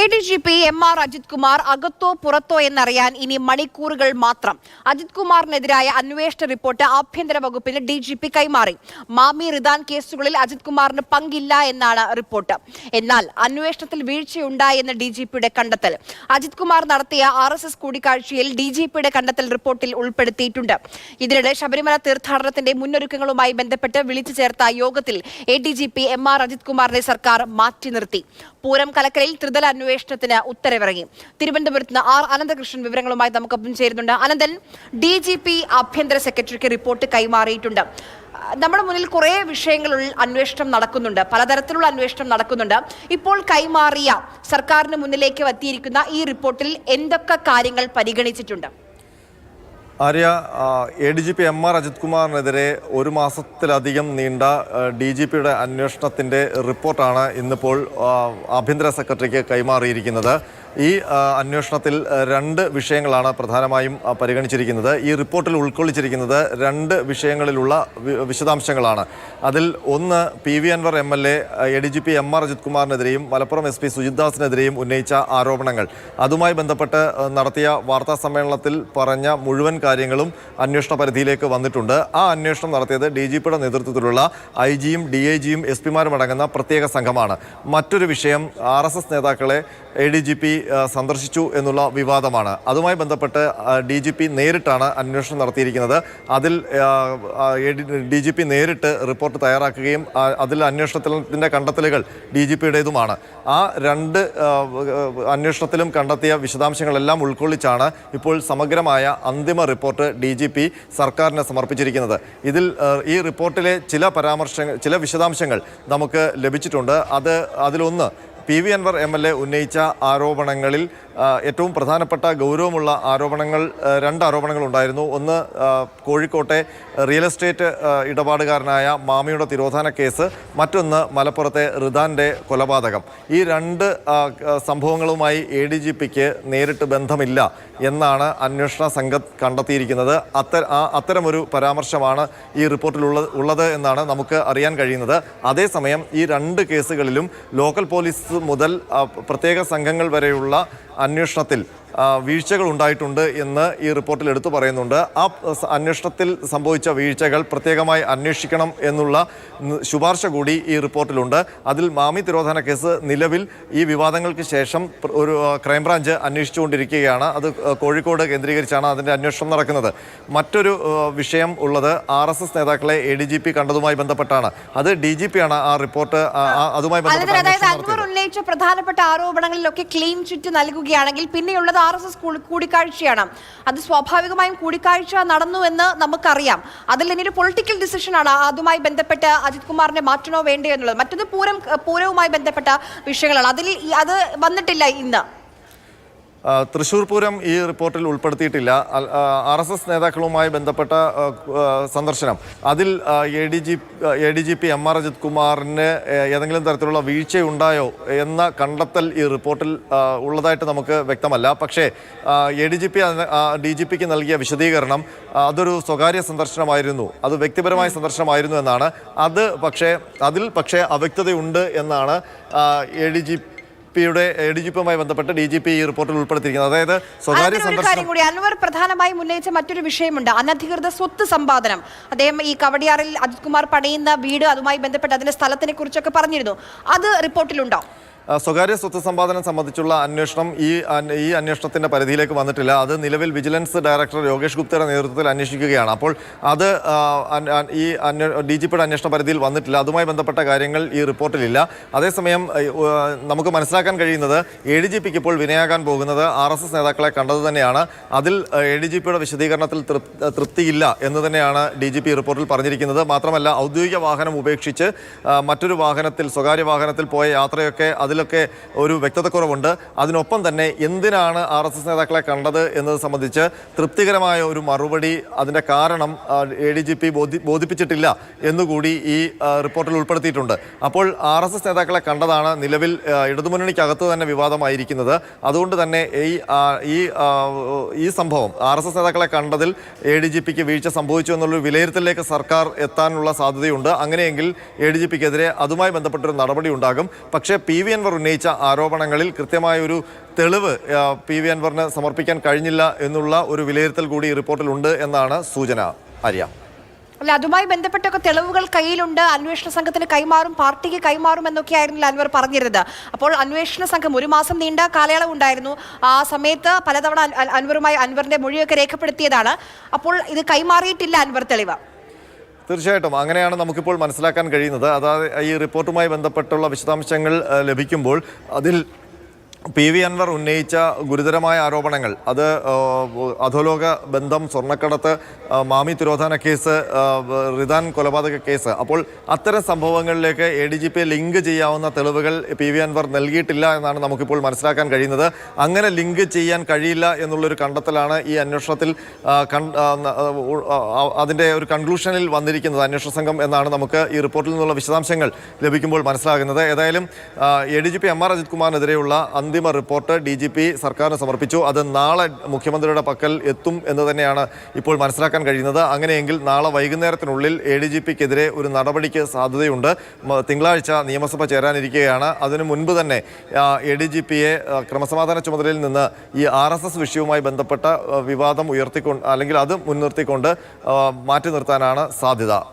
A D G P M R Ajith Kumar അകത്തോ പുറത്തോ എന്നറിയാൻ ഇനി മണിക്കൂറുകൾ മാത്രം. അജിത് കുമാറിനെതിരായ അന്വേഷണ റിപ്പോർട്ട് ആഭ്യന്തര വകുപ്പിന് ഡി ജി പി കൈമാറി. മാമി റിദാൻ കേസുകളിൽ അജിത് കുമാറിന് പങ്കില്ല എന്നാണ് റിപ്പോർട്ട്. എന്നാൽ അന്വേഷണത്തിൽ വീഴ്ചയുണ്ടായെന്ന് ഡി ജി പിയുടെ കണ്ടെത്തൽ. അജിത് കുമാർ നടത്തിയ ആർ എസ് എസ് കൂടിക്കാഴ്ചയിൽ ഡി ജി പിയുടെ കണ്ടെത്തൽ റിപ്പോർട്ടിൽ ഉൾപ്പെടുത്തിയിട്ടുണ്ട്. ഇതിനിടെ ശബരിമല തീർത്ഥാടനത്തിന്റെ മുന്നൊരുക്കങ്ങളുമായി ബന്ധപ്പെട്ട് വിളിച്ചു ചേർത്ത യോഗത്തിൽ A D G P M R Ajith കുമാറിനെ സർക്കാർ മാറ്റി നിർത്തി. പൂരം കലക്കലിൽ ത്രിതല അന്വേഷണത്തിന് ഉത്തരവിറങ്ങി. തിരുവനന്തപുരത്ത് നിന്ന് ആർ അനന്തകൃഷ്ണൻ വിവരങ്ങളുമായി നമുക്കൊപ്പം ചേരുന്നുണ്ട്. അനന്തൻ ഡി ജി പി ആഭ്യന്തര സെക്രട്ടറിക്ക് റിപ്പോർട്ട് കൈമാറിയിട്ടുണ്ട്. നമ്മുടെ മുന്നിൽ കുറേ വിഷയങ്ങളിൽ അന്വേഷണം നടക്കുന്നുണ്ട്. പലതരത്തിലുള്ള അന്വേഷണം നടക്കുന്നുണ്ട്. ഇപ്പോൾ കൈമാറിയ സർക്കാരിന് മുന്നിലേക്ക് എത്തിയിരിക്കുന്ന ഈ റിപ്പോർട്ടിൽ എന്തൊക്കെ കാര്യങ്ങൾ പരിഗണിച്ചിട്ടുണ്ട്? Arya A D G P M R Ajith കുമാറിനെതിരെ ഒരു മാസത്തിലധികം നീണ്ട ഡി ജി പിയുടെ അന്വേഷണത്തിന്റെ റിപ്പോർട്ടാണ് ഇന്നിപ്പോൾ ആഭ്യന്തര സെക്രട്ടറിക്ക് കൈമാറിയിരിക്കുന്നത്. ഈ അന്വേഷണത്തിൽ രണ്ട് വിഷയങ്ങളാണ് പ്രധാനമായും പരിഗണിച്ചിരിക്കുന്നത്. ഈ റിപ്പോർട്ടിൽ ഉൾക്കൊള്ളിച്ചിരിക്കുന്നത് രണ്ട് വിഷയങ്ങളിലുള്ള വിശദാംശങ്ങളാണ്. അതിൽ ഒന്ന് P V Anvar M L A A D G P M R Ajith കുമാറിനെതിരെയും Malappuram S P Sujith ദാസിനെതിരെയും ഉന്നയിച്ച ആരോപണങ്ങൾ. അതുമായി ബന്ധപ്പെട്ട് നടത്തിയ വാർത്താ സമ്മേളനത്തിൽ പറഞ്ഞ മുഴുവൻ കാര്യങ്ങളും അന്വേഷണ പരിധിയിലേക്ക് വന്നിട്ടുണ്ട്. ആ അന്വേഷണം നടത്തിയത് ഡി ജി പിയുടെ നേതൃത്വത്തിലുള്ള ഐ ജിയും ഡി ഐ ജിയും എസ് പിമാരും അടങ്ങുന്ന പ്രത്യേക സംഘമാണ്. മറ്റൊരു വിഷയം ആർ എസ് എസ് നേതാക്കളെ എ ഡി ജി പി സന്ദർശിച്ചു എന്നുള്ള വിവാദമാണ്. അതുമായി ബന്ധപ്പെട്ട് ഡി ജി പി നേരിട്ടാണ് അന്വേഷണം നടത്തിയിരിക്കുന്നത്. അതിൽ ഡി ജി പി നേരിട്ട് റിപ്പോർട്ട് തയ്യാറാക്കുകയും അതിൽ അന്വേഷണത്തിന്റെ കണ്ടെത്തലുകൾ ഡി ജി പിയുടേതുമാണ്. ആ രണ്ട് അന്വേഷണത്തിലും കണ്ടെത്തിയ വിശദാംശങ്ങളെല്ലാം ഉൾക്കൊള്ളിച്ചാണ് ഇപ്പോൾ സമഗ്രമായ അന്തിമ റിപ്പോർട്ട് ഡി ജി പി സർക്കാരിന് സമർപ്പിച്ചിരിക്കുന്നത്. ഇതിൽ ഈ റിപ്പോർട്ടിലെ ചില പരാമർശങ്ങൾ ചില വിശദാംശങ്ങൾ നമുക്ക് ലഭിച്ചിട്ടുണ്ട്. അത് അതിലൊന്ന് P V Anvar M L A ഉന്നയിച്ച ആരോപണങ്ങളിൽ ഏറ്റവും പ്രധാനപ്പെട്ട ഗൗരവമുള്ള ആരോപണങ്ങൾ രണ്ട് ആരോപണങ്ങൾ ഉണ്ടായിരുന്നു. ഒന്ന് കോഴിക്കോട്ടെ റിയൽ എസ്റ്റേറ്റ് ഇടപാടുകാരനായ മാമിയുടെ തിരോധാന കേസ്. മറ്റൊന്ന് മലപ്പുറത്തെ റിദാന്റെ കൊലപാതകം. ഈ രണ്ട് സംഭവങ്ങളുമായി എ ഡി ജി പിക്ക് നേരിട്ട് ബന്ധമില്ല എന്നാണ് അന്വേഷണ സംഘം കണ്ടെത്തിയിരിക്കുന്നത്. അത്ത ആ അത്തരമൊരു പരാമർശമാണ് ഈ റിപ്പോർട്ടിലുള്ള ഉള്ളത് എന്നാണ് നമുക്ക് അറിയാൻ കഴിയുന്നത്. അതേസമയം ഈ രണ്ട് കേസുകളിലും ലോക്കൽ പോലീസ് മുതൽ പ്രത്യേക സംഘങ്ങൾ വരെയുള്ള അന്വേഷണത്തിൽ വീഴ്ചകൾ ഉണ്ടായിട്ടുണ്ട് എന്ന് ഈ റിപ്പോർട്ടിൽ എടുത്തു പറയുന്നുണ്ട്. ആ അന്വേഷണത്തിൽ സംഭവിച്ച വീഴ്ചകൾ പ്രത്യേകമായി അന്വേഷിക്കണം എന്നുള്ള ശുപാർശ കൂടി ഈ റിപ്പോർട്ടിലുണ്ട്. അതിൽ മാമി തിരോധാന കേസ് നിലവിൽ ഈ വിവാദങ്ങൾക്ക് ശേഷം ഒരു ക്രൈംബ്രാഞ്ച് അന്വേഷിച്ചുകൊണ്ടിരിക്കുകയാണ്. അത് കോഴിക്കോട് കേന്ദ്രീകരിച്ചാണ് അതിന്റെ അന്വേഷണം നടക്കുന്നത്. മറ്റൊരു വിഷയം ഉള്ളത് ആർ എസ് എസ് നേതാക്കളെ എ ഡി ജി പി കണ്ടതുമായി ബന്ധപ്പെട്ടാണ്. അത് ഡി ജി പി ആണ് ആ റിപ്പോർട്ട് അതുമായി ബന്ധപ്പെട്ട് ഉന്നയിച്ച പ്രധാനപ്പെട്ട ആരോപണങ്ങളിലൊക്കെ ക്ലീൻ ചിറ്റ് നൽകുകയാണെങ്കിൽ പിന്നെയുള്ളത് ആർ എസ് എസ് കൂടിക്കാഴ്ചയാണ്. അത് സ്വാഭാവികമായും കൂടിക്കാഴ്ച നടന്നു എന്ന് നമുക്കറിയാം. അതിൽ ഇനി ഒരു പൊളിറ്റിക്കൽ ഡിസിഷനാണ് അതുമായി ബന്ധപ്പെട്ട് അജിത് കുമാറിനെ മാറ്റണോ വേണ്ടേ എന്നുള്ളത്. മറ്റൊന്ന് പൂരം പൂരവുമായി ബന്ധപ്പെട്ട വിഷയങ്ങളാണ്. അതിൽ അത് വന്നിട്ടില്ല ഇന്ന്. തൃശൂർ പൂരം ഈ റിപ്പോർട്ടിൽ ഉൾപ്പെടുത്തിയിട്ടില്ല. ആർ എസ് എസ് നേതാക്കളുമായി ബന്ധപ്പെട്ട സന്ദർശനം. അതിൽ A D G A D G P M R Ajith കുമാറിന് ഏതെങ്കിലും തരത്തിലുള്ള വീഴ്ചയുണ്ടായോ എന്ന കണ്ടെത്തൽ ഈ റിപ്പോർട്ടിൽ ഉള്ളതായിട്ട് നമുക്ക് വ്യക്തമല്ല. പക്ഷേ A D G P D G പിക്ക് നൽകിയ വിശദീകരണം അതൊരു സ്വകാര്യ സന്ദർശനമായിരുന്നു. അത് വ്യക്തിപരമായ സന്ദർശനമായിരുന്നു എന്നാണ്. അത് പക്ഷേ അതിൽ പക്ഷേ അവ്യക്തതയുണ്ട് എന്നാണ് എ ഡി ജി പിയുടെ ഡി ജി പിയുമായി ബന്ധപ്പെട്ട് ഡി ജി പി ഈ റിപ്പോർട്ടിൽ ഉൾപ്പെടുത്തിയിരിക്കുന്നത്. അതായത് സ്വകാര്യ കാര്യം കൂടി. അൻവർ പ്രധാനമായും ഉന്നയിച്ച മറ്റൊരു വിഷയമുണ്ട്. അനധികൃത സ്വത്ത് സമ്പാദനം. അദ്ദേഹം ഈ കവടിയാറിൽ അജിത് കുമാർ പണിയുന്ന വീട് അതുമായി ബന്ധപ്പെട്ട് അതിന്റെ സ്ഥലത്തിനെ കുറിച്ചൊക്കെ പറഞ്ഞിരുന്നു. അത് റിപ്പോർട്ടിലുണ്ടോ? സ്വകാര്യ സ്വത്ത് സമ്പാദനം സംബന്ധിച്ചുള്ള അന്വേഷണം ഈ ഈ അന്വേഷണത്തിന്റെ പരിധിയിലേക്ക് വന്നിട്ടില്ല. അത് നിലവിൽ വിജിലൻസ് ഡയറക്ടർ യോഗേഷ് ഗുപ്തയുടെ നേതൃത്വത്തിൽ അന്വേഷിക്കുകയാണ്. അപ്പോൾ അത് ഈ ഡി ജി പിയുടെ അന്വേഷണ പരിധിയിൽ വന്നിട്ടില്ല. അതുമായി ബന്ധപ്പെട്ട കാര്യങ്ങൾ ഈ റിപ്പോർട്ടിലില്ല. അതേസമയം നമുക്ക് മനസ്സിലാക്കാൻ കഴിയുന്നത് എ ഡി ജി പിക്ക് ഇപ്പോൾ വിനയാകാൻ പോകുന്നത് ആർ എസ് എസ് നേതാക്കളെ കണ്ടത് തന്നെയാണ്. അതിൽ എ ഡി ജി പിയുടെ വിശദീകരണത്തിൽ തൃപ്- തൃപ്തിയില്ല എന്ന് തന്നെയാണ് ഡി ജി പി റിപ്പോർട്ടിൽ പറഞ്ഞിരിക്കുന്നത്. മാത്രമല്ല ഔദ്യോഗിക വാഹനം ഉപേക്ഷിച്ച് മറ്റൊരു വാഹനത്തിൽ സ്വകാര്യ വാഹനത്തിൽ പോയ യാത്രയൊക്കെ അതിലൊക്കെ ഒരു വ്യക്തതക്കുറവുണ്ട്. അതിനൊപ്പം തന്നെ എന്തിനാണ് ആർ എസ് എസ് നേതാക്കളെ കണ്ടത് എന്നത് സംബന്ധിച്ച് തൃപ്തികരമായ ഒരു മറുപടി അതിന്റെ കാരണം എ ഡി ജി പി ബോധി ബോധിപ്പിച്ചിട്ടില്ല എന്നുകൂടി ഈ റിപ്പോർട്ടിൽ ഉൾപ്പെടുത്തിയിട്ടുണ്ട്. അപ്പോൾ ആർ എസ് എസ് നേതാക്കളെ കണ്ടതാണ് നിലവിൽ ഇടതുമുന്നണിക്കകത്ത് തന്നെ വിവാദമായിരിക്കുന്നത്. അതുകൊണ്ട് തന്നെ ഈ ഈ ഈ സംഭവം ആർ എസ് എസ് നേതാക്കളെ കണ്ടതിൽ എ ഡി ജി പിക്ക് വീഴ്ച സംഭവിച്ചു എന്നുള്ളൊരു വിലയിരുത്തലിലേക്ക് സർക്കാർ എത്താനുള്ള സാധ്യതയുണ്ട്. അങ്ങനെയെങ്കിൽ എ ഡി ജി പിക്കെതിരെ അതുമായി ബന്ധപ്പെട്ടൊരു നടപടി ഉണ്ടാകും പക്ഷേ പി വി എൻവർ ഉന്നയിച്ച ആരോപണങ്ങളിൽ കൃത്യമായ ഒരു തെളിവ് പി വി അൻവറിന് സമർപ്പിക്കാൻ കഴിഞ്ഞില്ല എന്നുള്ള ഒരു വിലയിരുത്തൽ കൂടി റിപ്പോർട്ടിലുണ്ട് എന്നാണ് സൂചന. ആര്യ? അല്ല അതുമായി ബന്ധപ്പെട്ടൊക്കെ തെളിവുകൾ കയ്യിലുണ്ട്. അന്വേഷണ സംഘത്തിന് കൈമാറും പാർട്ടിക്ക് കൈമാറും എന്നൊക്കെ എന്നൊക്കെയായിരുന്നില്ല അൻവർ പറഞ്ഞിരുന്നത്. അപ്പോൾ അന്വേഷണ സംഘം ഒരു മാസം നീണ്ട കാലയളവ് ഉണ്ടായിരുന്നു. ആ സമയത്ത് പലതവണ അൻ- അൻ- അൻവറുമായി അൻവറിന്റെ മൊഴിയൊക്കെ രേഖപ്പെടുത്തിയതാണ്. അപ്പോൾ ഇത് കൈമാറിയിട്ടില്ല അൻവർ തെളിവ്. തീർച്ചയായിട്ടും. അങ്ങനെയാണ് നമുക്കിപ്പോൾ മനസ്സിലാക്കാൻ കഴിയുന്നത്. അതായത് ഈ റിപ്പോർട്ടുമായി ബന്ധപ്പെട്ടുള്ള വിശദാംശങ്ങൾ ലഭിക്കുമ്പോൾ അതിൽ പി വി അൻവർ ഉന്നയിച്ച ഗുരുതരമായ ആരോപണങ്ങൾ. അത് അധോലോക ബന്ധം സ്വർണക്കടത്ത് മാമി തിരോധാന കേസ് റിദാൻ കൊലപാതക കേസ്. അപ്പോൾ അത്തരം സംഭവങ്ങളിലേക്ക് A D G P link ചെയ്യാവുന്ന തെളിവുകൾ പി വി അൻവർ നൽകിയിട്ടില്ല എന്നാണ് നമുക്കിപ്പോൾ മനസ്സിലാക്കാൻ കഴിയുന്നത്. അങ്ങനെ ലിങ്ക് ചെയ്യാൻ കഴിയില്ല എന്നുള്ളൊരു കണ്ടെത്തലാണ് ഈ അന്വേഷണത്തിൽ അതിന്റെ ഒരു കൺക്ലൂഷനിൽ വന്നിരിക്കുന്നത് അന്വേഷണ സംഘം എന്നാണ് നമുക്ക് ഈ റിപ്പോർട്ടിൽ നിന്നുള്ള വിശദാംശങ്ങൾ ലഭിക്കുമ്പോൾ മനസ്സിലാകുന്നത്. ഏതായാലും A D G P M R Ajith കുമാറിനെതിരെയുള്ള അന്തിമ റിപ്പോർട്ട് ഡി ജി പി സർക്കാരിന് സമർപ്പിച്ചു. അത് നാളെ മുഖ്യമന്ത്രിയുടെ പക്കൽ എത്തും എന്ന് തന്നെയാണ് ഇപ്പോൾ മനസ്സിലാക്കാൻ കഴിയുന്നത്. അങ്ങനെയെങ്കിൽ നാളെ വൈകുന്നേരത്തിനുള്ളിൽ എ ഡി ജി പിക്കെതിരെ ഒരു നടപടിക്ക് സാധ്യതയുണ്ട്. തിങ്കളാഴ്ച നിയമസഭ ചേരാനിരിക്കുകയാണ്. അതിനു മുൻപ് തന്നെ എ ഡി ജി പിയെ ക്രമസമാധാന ചുമതലയിൽ നിന്ന് ഈ ആർ എസ് എസ് വിഷയവുമായി ബന്ധപ്പെട്ട വിവാദം ഉയർത്തിക്കൊണ്ട് അല്ലെങ്കിൽ അത് മുൻനിർത്തിക്കൊണ്ട് മാറ്റി നിർത്താനാണ് സാധ്യത.